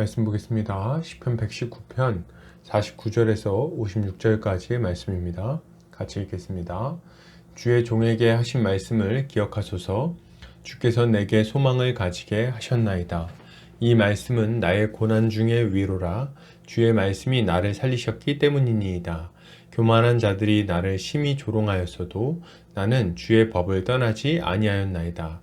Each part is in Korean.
말씀 보겠습니다. 10편 119편 49절에서 56절까지의 말씀입니다. 같이 읽겠습니다. 주의 종에게 하신 말씀을 기억하소서 주께서 내게 소망을 가지게 하셨나이다. 이 말씀은 나의 고난 중의 위로라 주의 말씀이 나를 살리셨기 때문이니이다. 교만한 자들이 나를 심히 조롱하였어도 나는 주의 법을 떠나지 아니하였나이다.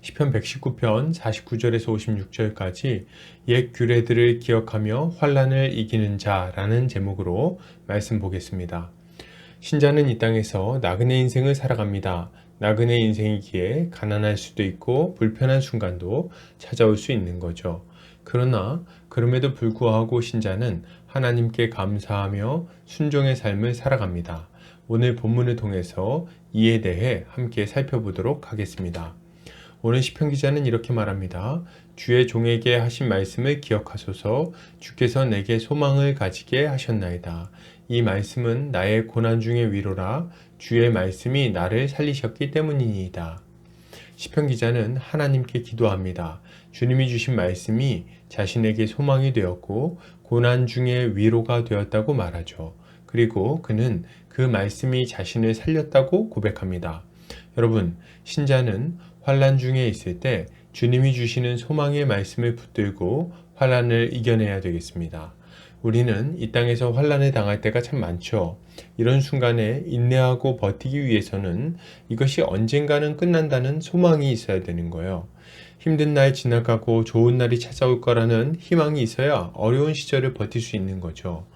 시편 119편 49절에서 56절까지 옛 규례들을 기억하며 환란을 이기는 자라는 제목으로 말씀 보겠습니다. 신자는 이 땅에서 나그네 인생을 살아갑니다. 나그네 인생이기에 가난할 수도 있고 불편한 순간도 찾아올 수 있는 거죠. 그러나 그럼에도 불구하고 신자는 하나님께 감사하며 순종의 삶을 살아갑니다. 오늘 본문을 통해서 이에 대해 함께 살펴보도록 하겠습니다. 오늘 시편 기자는 이렇게 말합니다. 주의 종에게 하신 말씀을 기억하소서 주께서 내게 소망을 가지게 하셨나이다. 이 말씀은 나의 고난 중의 위로라 주의 말씀이 나를 살리셨기 때문이니이다. 시편 기자는 하나님께 기도합니다. 주님이 주신 말씀이 자신에게 소망이 되었고 고난 중의 위로가 되었다고 말하죠. 그리고 그는 그 말씀이 자신을 살렸다고 고백합니다. 여러분, 신자는 환란 중에 있을 때 주님이 주시는 소망의 말씀을 붙들고 환란을 이겨내야 되겠습니다. 우리는 이 땅에서 환란을 당할 때가 참 많죠. 이런 순간에 인내하고 버티기 위해서는 이것이 언젠가는 끝난다는 소망이 있어야 되는 거예요. 힘든 날 지나가고 좋은 날이 찾아올 거라는 희망이 있어야 어려운 시절을 버틸 수 있는 거죠.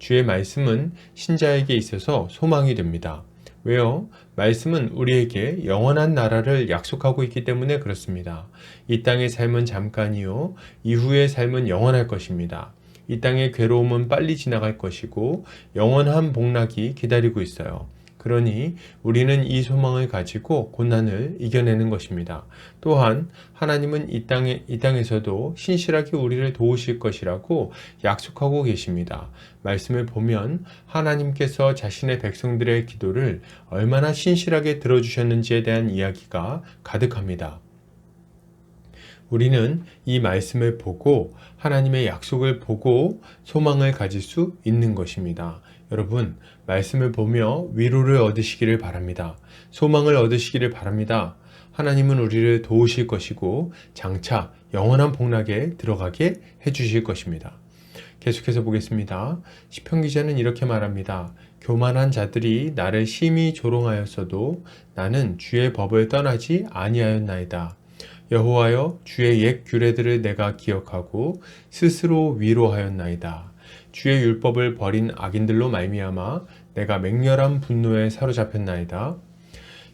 주의 말씀은 신자에게 있어서 소망이 됩니다. 왜요? 말씀은 우리에게 영원한 나라를 약속하고 있기 때문에 그렇습니다. 이 땅의 삶은 잠깐이요. 이후의 삶은 영원할 것입니다. 이 땅의 괴로움은 빨리 지나갈 것이고 영원한 복락이 기다리고 있어요. 그러니 우리는 이 소망을 가지고 고난을 이겨내는 것입니다. 또한 하나님은 이 땅에 이 땅에서도 신실하게 우리를 도우실 것이라고 약속하고 계십니다. 말씀을 보면 하나님께서 자신의 백성들의 기도를 얼마나 신실하게 들어주셨는지에 대한 이야기가 가득합니다. 우리는 이 말씀을 보고 하나님의 약속을 보고 소망을 가질 수 있는 것입니다. 여러분, 말씀을 보며 위로를 얻으시기를 바랍니다. 소망을 얻으시기를 바랍니다. 하나님은 우리를 도우실 것이고 장차 영원한 복락에 들어가게 해 주실 것입니다. 계속해서 보겠습니다. 시편 기자는 이렇게 말합니다. 교만한 자들이 나를 심히 조롱하였어도 나는 주의 법을 떠나지 아니하였나이다. 여호와여 주의 옛 규례들을 내가 기억하고 스스로 위로하였나이다. 주의 율법을 버린 악인들로 말미암아 내가 맹렬한 분노에 사로잡혔나이다.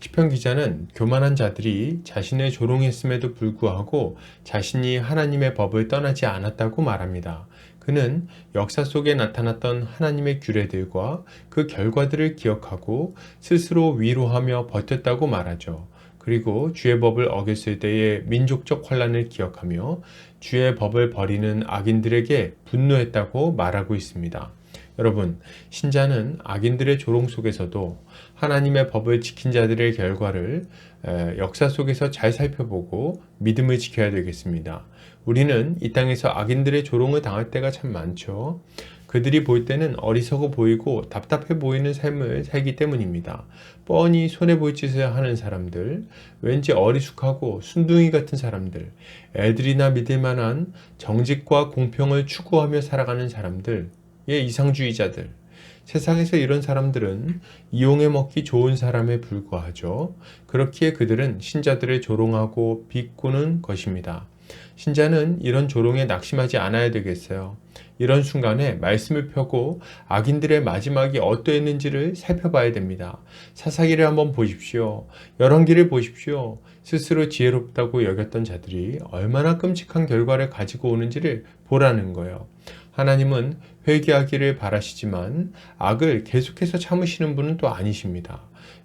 시편 기자는 교만한 자들이 자신을 조롱했음에도 불구하고 자신이 하나님의 법을 떠나지 않았다고 말합니다. 그는 역사 속에 나타났던 하나님의 규례들과 그 결과들을 기억하고 스스로 위로하며 버텼다고 말하죠. 그리고 주의 법을 어겼을 때의 민족적 환란을 기억하며 주의 법을 버리는 악인들에게 분노했다고 말하고 있습니다. 여러분, 신자는 악인들의 조롱 속에서도 하나님의 법을 지킨 자들의 결과를 역사 속에서 잘 살펴보고 믿음을 지켜야 되겠습니다. 우리는 이 땅에서 악인들의 조롱을 당할 때가 참 많죠. 그들이 볼 때는 어리석어 보이고 답답해 보이는 삶을 살기 때문입니다. 뻔히 손해 보일 짓을 하는 사람들, 왠지 어리숙하고 순둥이 같은 사람들, 애들이나 믿을 만한 정직과 공평을 추구하며 살아가는 사람들, 예, 이상주의자들. 세상에서 이런 사람들은 이용해 먹기 좋은 사람에 불과하죠. 그렇기에 그들은 신자들을 조롱하고 비꼬는 것입니다. 신자는 이런 조롱에 낙심하지 않아야 되겠어요. 이런 순간에 말씀을 펴고 악인들의 마지막이 어떠했는지를 살펴봐야 됩니다. 사사기를 한번 보십시오. 열왕기를 보십시오. 스스로 지혜롭다고 여겼던 자들이 얼마나 끔찍한 결과를 가지고 오는지를 보라는 거예요. 하나님은 회개하기를 바라시지만 악을 계속해서 참으시는 분은 또 아니십니다.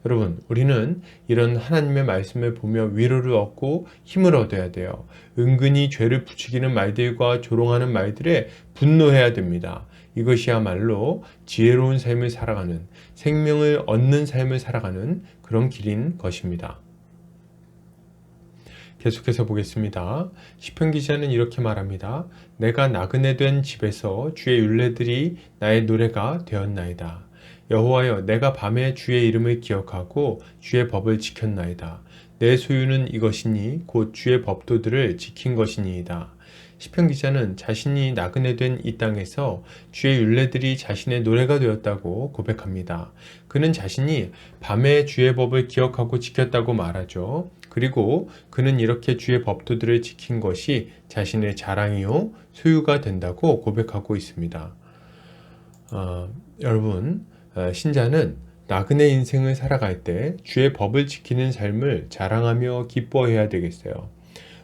여러분, 우리는 이런 하나님의 말씀을 보며 위로를 얻고 힘을 얻어야 돼요. 은근히 죄를 부추기는 말들과 조롱하는 말들에 분노해야 됩니다. 이것이야말로 지혜로운 삶을 살아가는, 생명을 얻는 삶을 살아가는 그런 길인 것입니다. 계속해서 보겠습니다. 시편 기자는 이렇게 말합니다. 내가 나그네 된 집에서 주의 율례들이 나의 노래가 되었나이다. 여호와여 내가 밤에 주의 이름을 기억하고 주의 법을 지켰나이다. 내 소유는 이것이니 곧 주의 법도들을 지킨 것이니이다. 시편 기자는 자신이 나그네 된 이 땅에서 주의 율례들이 자신의 노래가 되었다고 고백합니다. 그는 자신이 밤에 주의 법을 기억하고 지켰다고 말하죠. 그리고 그는 이렇게 주의 법도들을 지킨 것이 자신의 자랑이요 소유가 된다고 고백하고 있습니다. 어, 여러분 어, 신자는 나그네 인생을 살아갈 때 주의 법을 지키는 삶을 자랑하며 기뻐해야 되겠어요.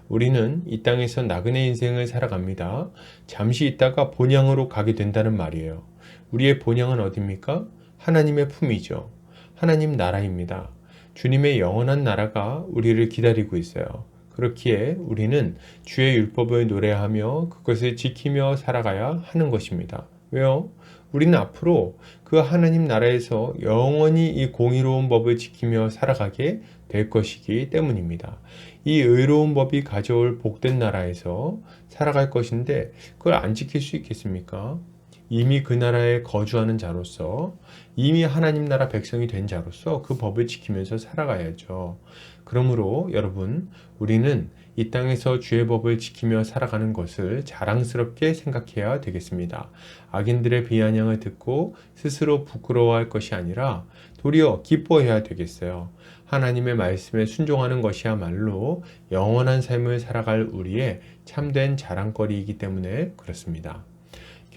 우리는 이 땅에서 나그네 인생을 살아갑니다. 잠시 있다가 본향으로 가게 된다는 말이에요. 우리의 본향은 어디입니까? 하나님의 품이죠. 하나님 나라입니다. 주님의 영원한 나라가 우리를 기다리고 있어요. 그렇기에 우리는 주의 율법을 노래하며 그것을 지키며 살아가야 하는 것입니다. 왜요? 우리는 앞으로 그 하나님 나라에서 영원히 이 공의로운 법을 지키며 살아가게 될 것이기 때문입니다. 이 의로운 법이 가져올 복된 나라에서 살아갈 것인데 그걸 안 지킬 수 있겠습니까? 이미 그 나라에 거주하는 자로서 이미 하나님 나라 백성이 된 자로서 그 법을 지키면서 살아가야죠. 그러므로 여러분, 우리는 이 땅에서 주의 법을 지키며 살아가는 것을 자랑스럽게 생각해야 되겠습니다. 악인들의 비아냥을 듣고 스스로 부끄러워할 것이 아니라 도리어 기뻐해야 되겠어요. 하나님의 말씀에 순종하는 것이야말로 영원한 삶을 살아갈 우리의 참된 자랑거리이기 때문에 그렇습니다.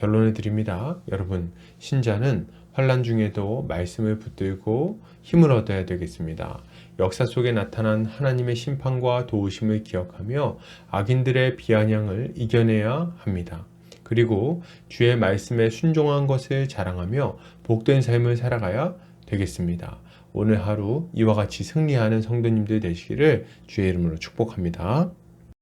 결론을 드립니다. 여러분, 신자는 환란 중에도 말씀을 붙들고 힘을 얻어야 되겠습니다. 역사 속에 나타난 하나님의 심판과 도우심을 기억하며 악인들의 비아냥을 이겨내야 합니다. 그리고 주의 말씀에 순종한 것을 자랑하며 복된 삶을 살아가야 되겠습니다. 오늘 하루 이와 같이 승리하는 성도님들 되시기를 주의 이름으로 축복합니다.